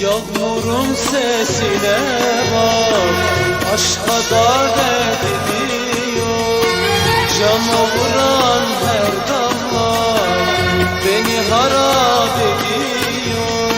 Yağmurun sesine bak Aşka davet ediyor Cana vuran her damla Beni harap ediyor.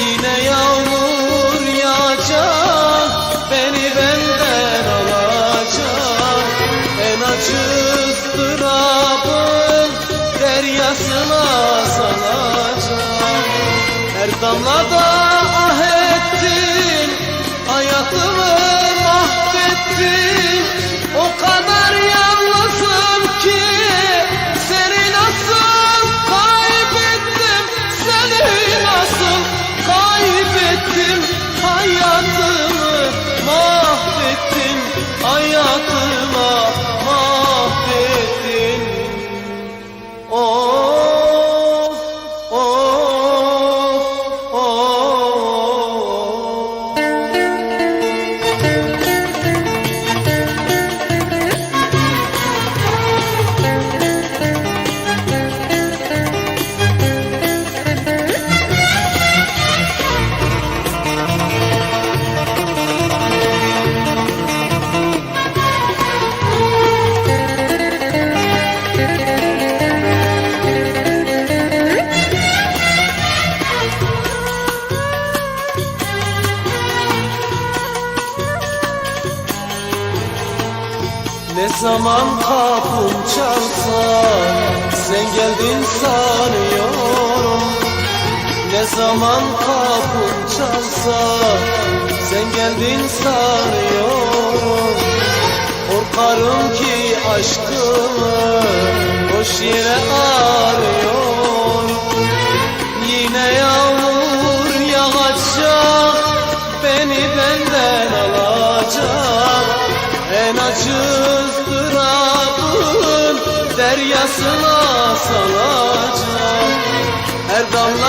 Yine yağmur yağacak Beni benden alacak. En acı ıstırabın Deryasına salacak. Damlada Oh. Zaman kapım çalsa Sen geldin sanıyorum. Ne zaman kapım çalsa Sen geldin sanıyorum. Korkarım ki aşkımı Boş yere arıyorum. Yine yağmur yağacak Beni benden alacak. En acı Deryasına salacak Her damlada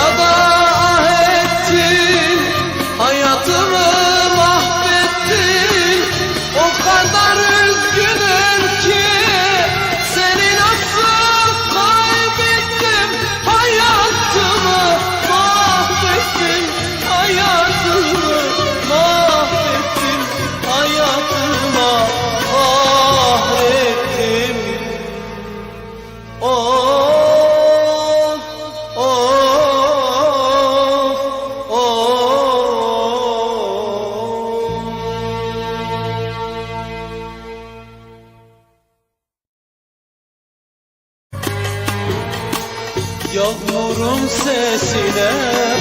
Yağmurun sesine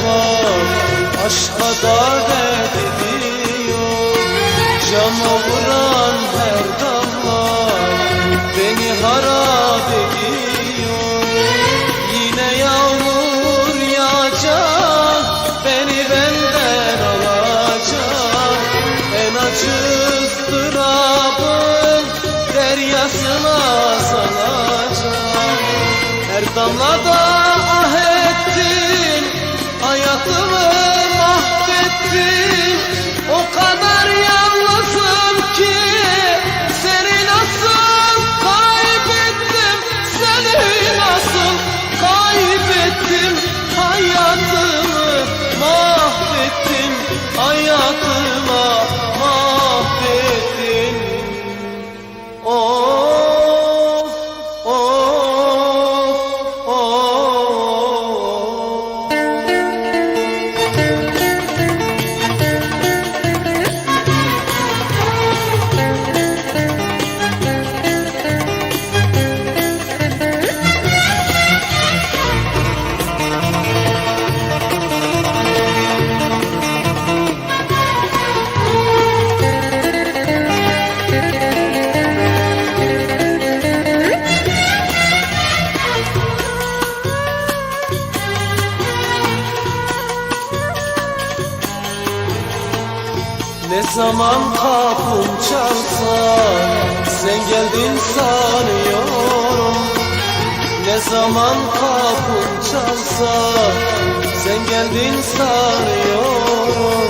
bak Aşka davet ediyor Cana vuran her damla Beni harap ediyor. Yine yağmur yağacak Beni benden alacak. En acı ıstırabın Deryasına salacak. Her damlada hayat zaman kapım çalsa Sen geldin sanıyorum. Ne zaman kapım çalsa Sen geldin sanıyorum.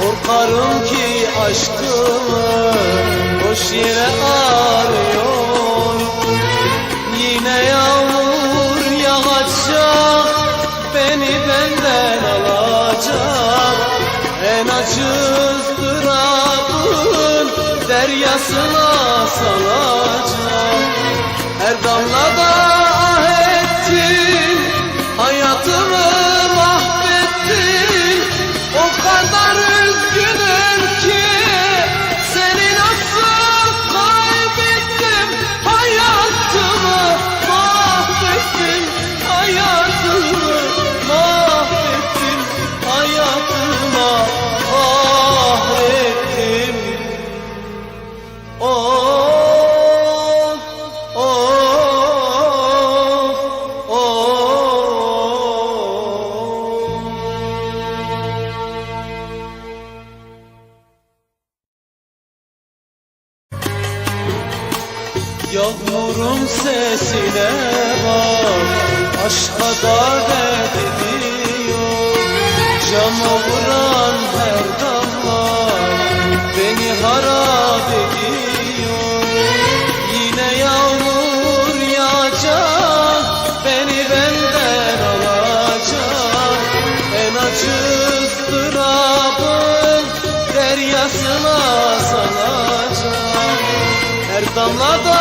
Korkarım ki aşkımı Boş yere arıyorum. Yine yağmur yağacak Beni benden alacak ızdırabın deryasına salacak. Her damlada Cama vuran her damla Beni harap ediyor. Yine yağmur yağacak Beni benden alacak. En acı ızdırabın Deryasına salacak. Her damlada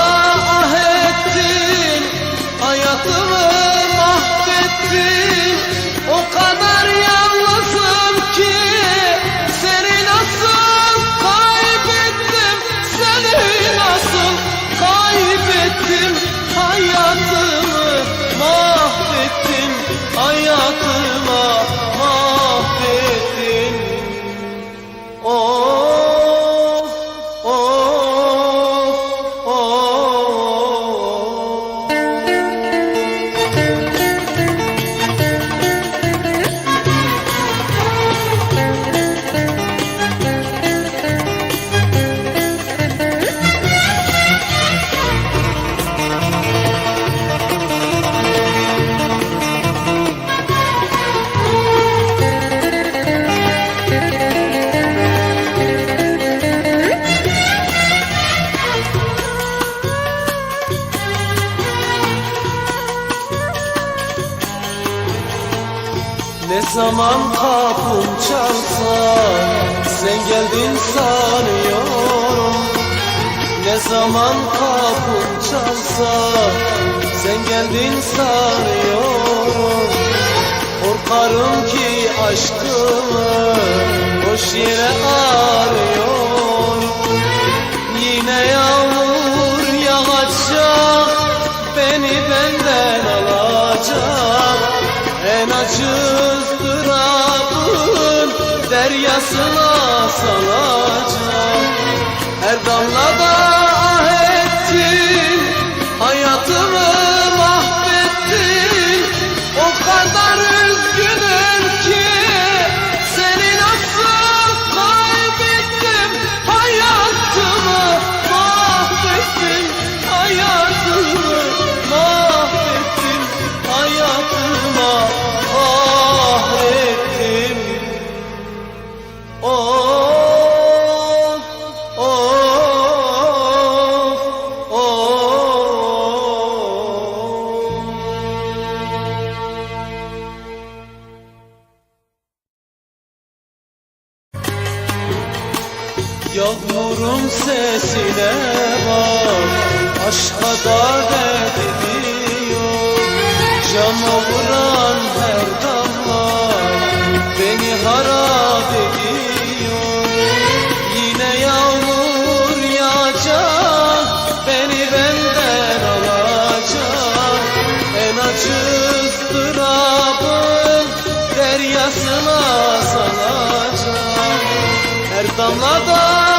Hayatıma zaman kapım çalsa Sen geldin sanıyorum. Ne zaman kapım çalsa Sen geldin sanıyorum. Korkarım ki aşkımı Boş yere arıyorum. Yine yağmur yağacak Beni benden alacak. En acı Deryasına salacak. Her damlada Yağmurun sesine bak Aşka davet ediyor Cama vuran her damlada